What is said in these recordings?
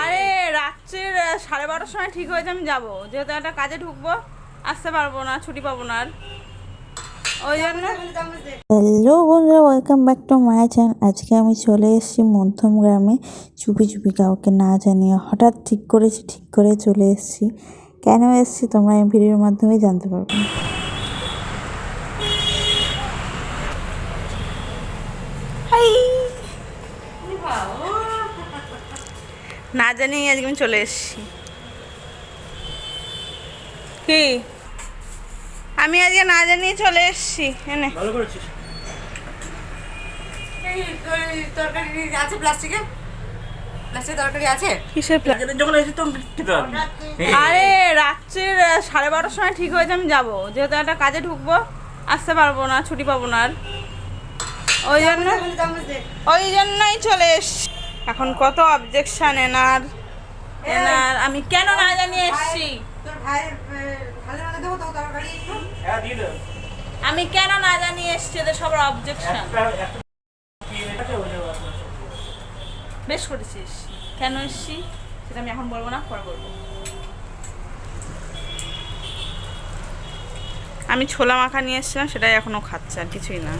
আরে, রাত্রির সাড়ে বারোটার সময় ঠিক হয়েছে আমি যাব। যেহেতু একটা কাজে ঢুকবো, আসতে পারব না, ছুটি পাবো না আর। ওই জন্য হ্যালো বন্ধুরা welcome back to my channel আজকে আমি চলে এসেছি মধ্যম গ্রামে। চুপি চুপি কাউকে না জানিয়ে হঠাৎ ঠিক করেছি, ঠিক করে চলে এসেছি। কেন এসেছি তোমরা এই ভিডিওর মাধ্যমে জানতে পারবে। না জানি আজকে আমি চলে এসেছি। কি? আমি আজকে না জানিয়ে চলে এসেছি এনে। ভালো করেছিস। তরকারি আছে প্লাস্টিকে? প্লাস্টিক তরকারি আছে? কিসের প্ল্যান যখন এসে তখন খেতে পারবি আরে রাত্রির সাড়ে বারোটার সময় ঠিক হয়েছে আমি যাব। যেহেতু একটা কাজে ঢুকবো আসতে পারব না ছুটি পাবো না আর। ওই জন্য ওই জন্যই চলে এসছি। এখন কত অবজেকশন এনার? এনার, আমি কেন না জানিয়ে এসছি। আমি কেন না জানিয়ে এসছি, এদের সবার অবজেকশন। বেশ করেছিস কেন এসছি, সেটা আমি এখন বলব না, পরে বলব। আমি ছোলা মাখা নিয়ে এসেছিলাম, সেটাই এখনও খাচ্ছে আর কিছুই না।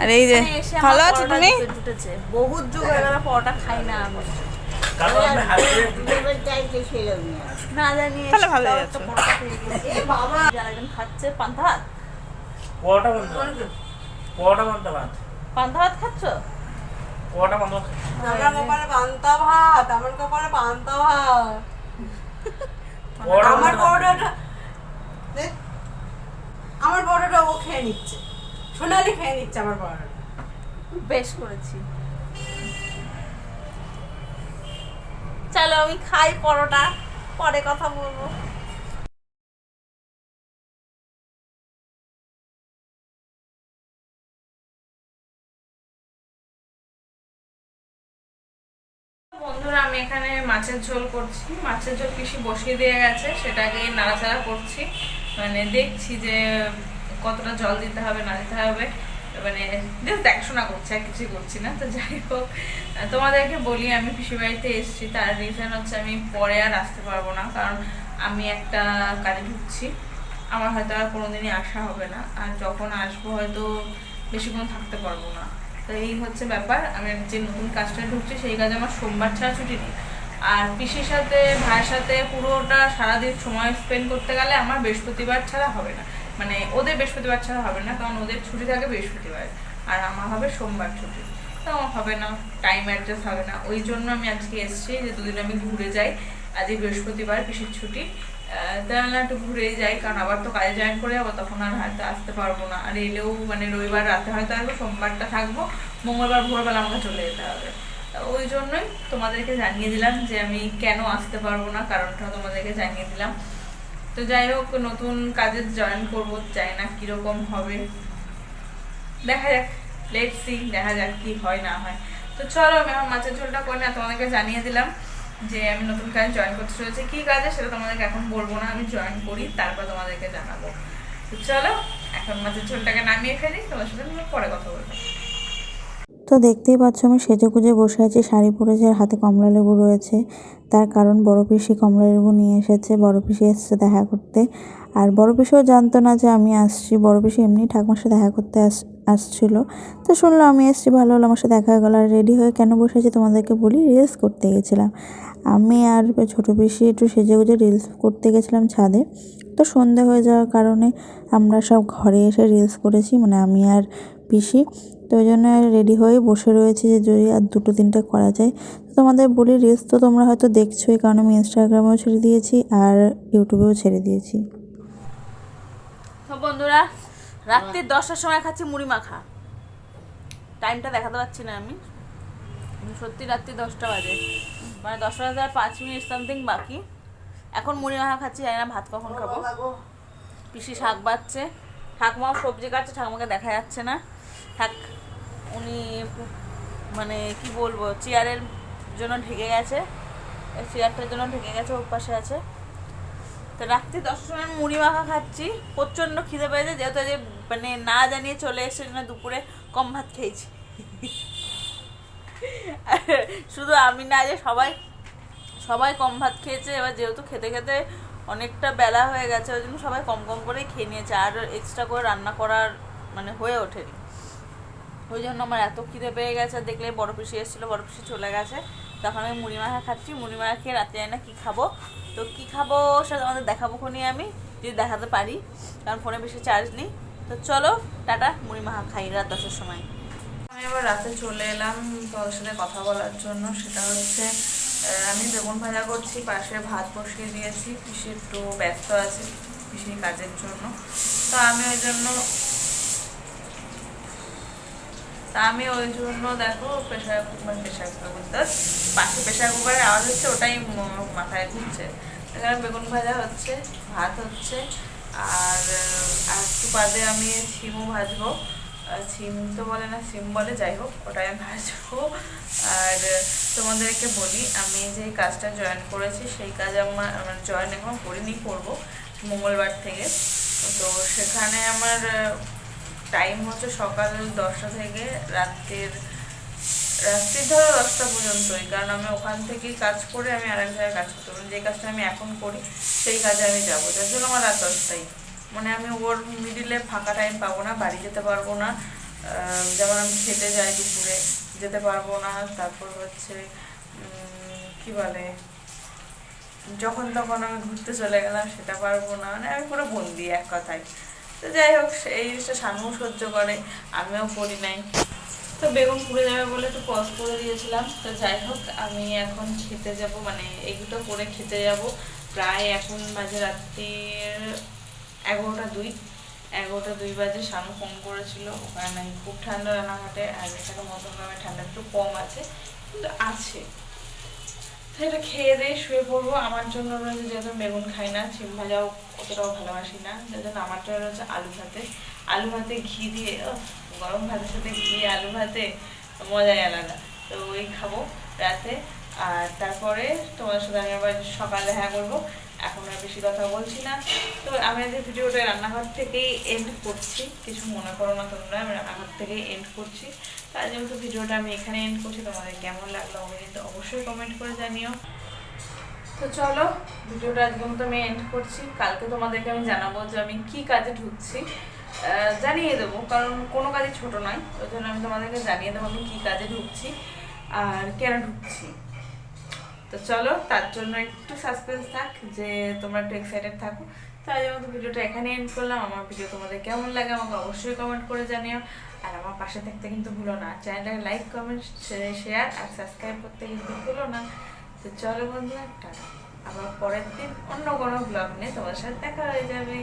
আর এই যে ভালো আছো তুমি? বহুত যুগ হয়ে গেল পরোটা খাই না আমি। কারণ আপনি হাতে না জানি তাহলে ভালো আছে। বাবা একজন খাচ্ছে। পান্তা ভাত? পোয়াটা বন্ধ। পোয়াটা বন্ধ ভাত। পান্তা ভাত খাচ্ছ? বন্ধ আমার কপালে পান্তা ভাত আমার কপালে পান্তা ভাত। আমার। বড়টা আমার বড়টা ও খেয়ে নিচ্ছে। সোনালি খেয়ে নিচ্ছে আমার বড়টা বেশ করেছি। চলো আমি খাই পরোটা পরে কথা বলব। বন্ধুরা আমি এখানে মাছের ঝোল করছি। মাছের ঝোল পিসি বসিয়ে দিয়ে গেছে সেটাকে নাড়াচাড়া করছি। মানে দেখছি যে কতটা জল দিতে হবে, না দিতে হবে মানে জাস্ট দেখাশোনা করছি, আর কিছুই করছি না। তো যাই হোক তোমাদেরকে বলি, আমি পিসি বাড়িতে এসেছি, তার রিজন হচ্ছে আমি পরে আর আসতে পারব না, কারণ আমি একটা কাজে ঢুকছি, আমার হয়তো আর কোনোদিনই আসা হবে না, আর যখন আসব হয়তো বেশিক্ষণ থাকতে পারব না। তো এই হচ্ছে ব্যাপার, আমি যে নতুন কাজটা ঢুকছি, সেই কাজে আমার সোমবার ছাড়া ছুটি নেই। আর পিসির সাথে, ভাইয়ের সাথে পুরোটা সারাদিন সময় স্পেন্ড করতে গেলে আমার বৃহস্পতিবার ছাড়া হবে না। মানে ওদের বৃহস্পতিবার ছাড়া হবে না, কারণ ওদের ছুটি থাকে বৃহস্পতিবার। আর আমার হবে সোমবার ছুটি। তো হবে না টাইম অ্যাডজাস্ট হবে না। ওই জন্য আমি আজকে এসেছি যে দুদিন আমি ঘুরে যাই। আজকে বৃহস্পতিবার পিসির ছুটি। তাহলে একটু ঘুরে যাই, কারণ আবার তো কাজে জয়েন করে যাব তখন আর হয়তো আসতে পারব না। আর এলেও মানে রবিবার, রাতে হয়তো আসব, সোমবারটা থাকব। মঙ্গলবার, ভোরবেলা আমাকে চলে যেতে হবে। ওই জন্যই তোমাদেরকে জানিয়ে দিলাম যে আমি কেন আসতে পারব না, কারণটা তোমাদেরকে জানিয়ে দিলাম। তো যাই হোক, নতুন কাজে জয়েন করব চাই না কীরকম হবে। দেখা যাক লেট সি দেখা যাক কি হয়, না হয়। তো চলো, আমি আমার মাছের ঝোলটা করে না তোমাদেরকে জানিয়ে দিলাম যে আমি নতুন কাজে জয়েন করতে চলেছি। কি কাজে, সেটা তোমাদেরকে এখন বলব না, আমি জয়েন করি, তারপর তোমাদেরকে জানাব। তো চলো, এখন মাছের ঝোলটাকে নামিয়ে ফেলি, তোমার সাথে পরে কথা বলব। তো দেখতেই পাচ্ছ আমি সেজে গুজে বসে আছি। শাড়ি পরেছে, আর হাতে কমলা লেবু রয়েছে। তার কারণ বড় পিসি কমলা লেবু নিয়ে এসেছে, বড় পিসি এসছে দেখা করতে। আর বড় পিসিও জানতো না যে আমি আসছি। বড় পিসি এমনি ঠাকুমার সাথে দেখা করতে আস, আসছিল। তো শুনলো আমি এসছি, ভালো হলো, আমার সাথে দেখা হয়ে গেলো। আর রেডি হয়ে কেন বসেছি তোমাদেরকে বলি রিলস করতে গেছিলাম। আমি আর ছোটো পিসি একটু সেজে গুজে রিলস করতে গেছিলাম ছাদে। তো সন্ধে হয়ে যাওয়ার কারণে আমরা সব ঘরে এসে রিলস করেছি। মানে আমি আর পিসি। তো ওই জন্য রেডি হয়ে বসে রয়েছি যে যদি আর দুটো তিনটে করা যায়। তোমাদের বলি রিলস তো তোমরা হয়তো দেখছোই কারণ আমি ইনস্টাগ্রামেও ছেড়ে দিয়েছি আর ইউটিউবেও ছেড়ে দিয়েছি। বন্ধুরা, রাত্রি দশটার সময় খাচ্ছি মুড়ি মাখা। টাইমটা দেখাতে পারছি না আমি। সত্যি রাত্রি দশটা বাজে। মানে দশটা বাজে পাঁচ মিনিট সামথিং বাকি। এখন মুড়ি মাখা খাচ্ছি, জানি না ভাত কখন খাব। পিসি শাক বাচ্ছে ঠাকুমাও সবজি কাটছে, ঠাকুমাকে দেখা যাচ্ছে না। থাক, উনি মানে কি বলব, চেয়ারের জন্য ঢেকে গেছে। চেয়ারটার জন্য ঢেকে গেছে, ওর পাশে আছে। তো রাত্রি দশটার সময় মুড়ি মাখা খাচ্ছি, প্রচণ্ড খিদে পেয়েছে, যেহেতু যে মানে না জানিয়ে চলে এসেছে জন্য দুপুরে কম ভাত খেয়েছি। শুধু আমি না, যে সবাই সবাই কম ভাত খেয়েছে, এবার যেহেতু খেতে খেতে অনেকটা বেলা হয়ে গেছে, ওই জন্য সবাই কম কম করেই খেয়ে নিয়েছে, আর এক্সট্রা করে রান্না করার মানে হয়ে ওঠেনি। ওই জন্য আমার এত খিদে পেয়ে গেছে, দেখলে বড় পিসি এসেছিল, বড় পিসি চলে গেছে। তখন আমি মুড়ি মাখা খাচ্ছি, মুড়ি মাখা খেয়ে রাতে জানি না কী খাব। তো কী খাব সেটা আমাদের দেখাবো খুনি আমি, যদি দেখাতে পারি, কারণ ফোনে বেশি চার্জ নেই। তো চলো, টাটা, মুড়ি মাখা খাই রাত দশের সময়। আমি এবার রাতে চলে এলাম তোমাদের সাথে কথা বলার জন্য, সেটা হচ্ছে আমি বেগুন ভাজা করছি, পাশে ভাত বসিয়ে দিয়েছি, পিসি একটু ব্যস্ত আছে পিসির কাজের জন্য। তো আমি ওই জন্য তা আমি ওই জন্য দেখো প্রেশার কুকার প্রেশার কুকার বলতে পাশে প্রেশার কুকারের আওয়াজ হচ্ছে ওটাই মাথায় ঘুরছে। এখানে বেগুন ভাজা হচ্ছে, ভাত হচ্ছে, আর আর একটু বাদে আমি সিমও ভাজবো। সিম তো বলে না সিম বলে যাই হোক, ওটাই আমি ভাজবো। আর তোমাদেরকে বলি, আমি যে কাজটা জয়েন করেছি, সেই কাজ আমার জয়েন এখন করিনি, করব মঙ্গলবার থেকে। তো সেখানে আমার টাইম হচ্ছে সকাল দশটা থেকে রাত্রির রাত্রির ধরো দশটা পর্যন্তই। কারণ আমি ওখান থেকেই কাজ করে আমি আরেক জায়গায় কাজ করতে পারি যে কাজটা আমি এখন করি, সেই কাজে আমি যাব। যার জন্য আমার রাত দশটাই। মানে আমি ওর মিডিলে ফাঁকা টাইম পাবো না, বাড়ি যেতে পারব না। যেমন আমি খেতে যাই দুপুরে, যেতে পারব না। তারপর হচ্ছে কি বলে? যখন তখন আমি ঘুরতে চলে গেলাম, সেটা পারব না। মানে আমি পুরো বন্দি, এক কথায়। তো যাই হোক এই জিনিসটা সানুও সহ্য করে, আমিও করি নাই। তো বেগুন পুড়ে যাবে বলে একটু পজ করে দিয়েছিলাম। তো যাই হোক, আমি এখন খেতে যাব মানে এগুলো করে খেতে যাব। প্রায় এখন বাজে রাত্রির এগারোটা দুই। এগারোটা দুই বাজে, শানু ফোন করেছিল। ওখানে খুব ঠান্ডা রান্নাঘাটে, আর এখানে মতন গ্রামে ঠান্ডা একটু কম আছে, কিন্তু আছে। সেটা খেয়ে দিয়ে শুয়ে পড়ব। আমার জন্য রয়েছে যেহেতু বেগুন খাই না সিম ভাজাও অতটাও ভালোবাসি না। যার জন্য আমার জন্য রয়েছে আলু ভাতে। আলু ভাতে ঘি দিয়ে গরম ভাতের সাথে ঘি আলু ভাতে মজাই আলাদা। তো ওই খাব রাতে। আর তারপরে তোমার সাথে আমি আবার সকালে দেখা করব। এখন আর বেশি কথা বলছি না। তো আমি আজকে ভিডিওটা রান্নাঘর থেকেই এন্ড করছি। কিছু মনে করো না তোমরা, আমি রান্নাঘর থেকেই এন্ড করছি। তার যেহেতু ভিডিওটা আমি এখানে এন্ড করছি, তোমাদের কেমন লাগল কিন্তু অবশ্যই কমেন্ট করে জানিও। তো চলো, ভিডিওটা আজকে মতো আমি এন্ড করছি। কালকে তোমাদেরকে আমি জানাব যে আমি কি কাজে ঢুকছি। জানিয়ে দেবো, কারণ কোনো কাজই ছোট নয়। ওই জন্য আমি তোমাদেরকে জানিয়ে দেবো আমি কী কাজে ঢুকছি আর কেন ঢুকছি। তো চলো, তার জন্য একটু সাসপেন্স থাক যে তোমরা একটু এক্সাইটেড থাকো। তো তাই জন্য ভিডিওটা এখানে এন্ড করলাম। আমার ভিডিও তোমাদের কেমন লাগে আমাকে অবশ্যই কমেন্ট করে জানিও। আর আমার পাশে থাকতে কিন্তু ভুলো না। চ্যানেলটাকে লাইক কমেন্ট শেয়ার আর সাবস্ক্রাইব করতে কিন্তু ভুলো না। তো চলো বন্ধুরা, টাটা। আবার পরের দিন অন্য কোনো ব্লগ নিয়ে তোমার সাথে দেখা হয়ে যাবে।